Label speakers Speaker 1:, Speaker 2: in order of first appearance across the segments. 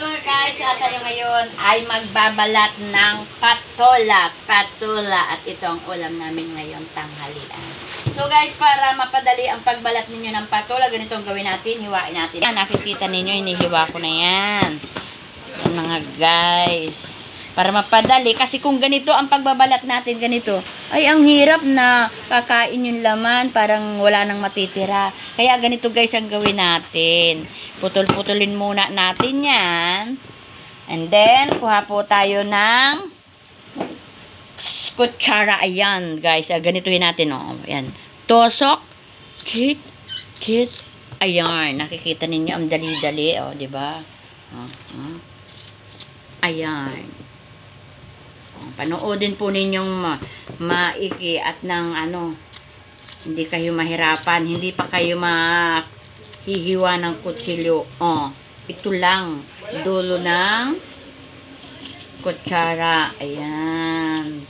Speaker 1: Mga guys, at tayo ngayon ay magbabalat ng patola. Patola. At ito ang ulam namin ngayon tanghalian. So guys, para mapadali ang pagbalat ninyo ng patola, ganito ang gawin natin. Hiwain natin. Yan, nakikita ninyo, inihiwa ko na yan. Yan mga guys. Para mapadali. Kasi kung ganito ang pagbabalat natin, ganito, ay ang hirap na kakain yung laman. Parang wala nang matitira. Kaya ganito guys ang gawin natin. Putol-putulin muna natin yan. And then, kuha po tayo ng kutsara. Ayan, guys. Ah, Ganituhin natin, oh. Ayan. Tosok. Kit. Kit. Ayan. Nakikita ninyo, ang dali-dali, oh. di ba? Oh, oh. Ayan. Oh, panoodin po ninyong ma maiki at ng ano, hindi kayo mahirapan, hindi pa kayo mahihiwa ng kutsilyo. Oh, ito lang, dulo ng kutsara. Ayan.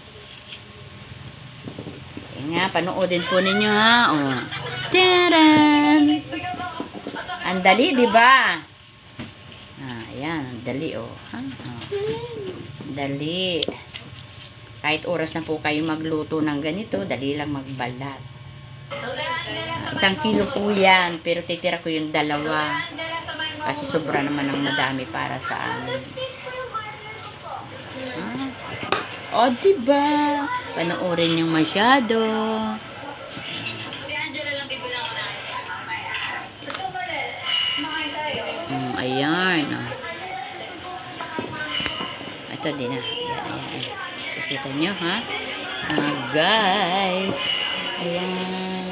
Speaker 1: Ayan nga, panoodin po ninyo ha. Oh. Taran! Ang dali, di ba? Ah, ayan, ang dali oh. Ha? Oh. Dali. Kahit oras na po kayo magluto ng ganito, dali lang magbalat. Isang kilo po yan, pero titira ko yung dalawa. Kasi sobra naman ng madami para sa amin. Ah. O, oh, diba? Panoorin yung masyado. Mm, ayan. Oh. Ito din ah. Ayan, ayan. Kita nyo ha? Ah, guys. Ayan.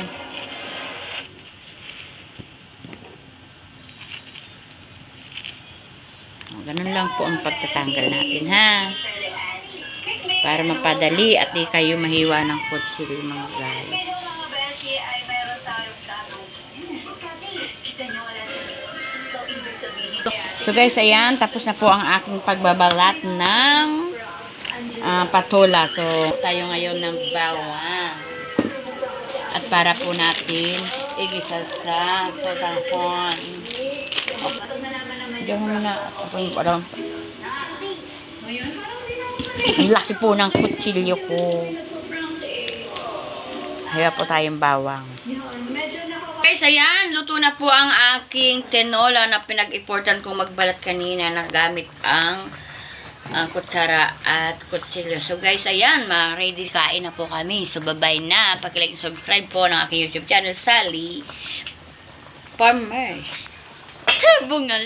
Speaker 1: Oh, ganun lang po ang pagtatanggal natin ha. Para mapadali at di kayo mahiwa ng kutsil mga guys. So guys, ayan, tapos na po ang aking pagbabalat ng ah, patola. So, tayo ngayon ng bawang. At para po natin igisa sa sotahon. Diyan mo na. Ako parang ang laki po ng kutsilyo ko. Haya po tayong bawang. Guys, ayan, luto na po ang aking tinola na pinag-importan kong magbalat kanina na gamit ang ah, kutsara at kutsilyo. So guys, ayan, ma-ready kain na po kami. So bye-bye na. Pag-like and subscribe po ng aking YouTube channel, Sally Farmers. Bungal.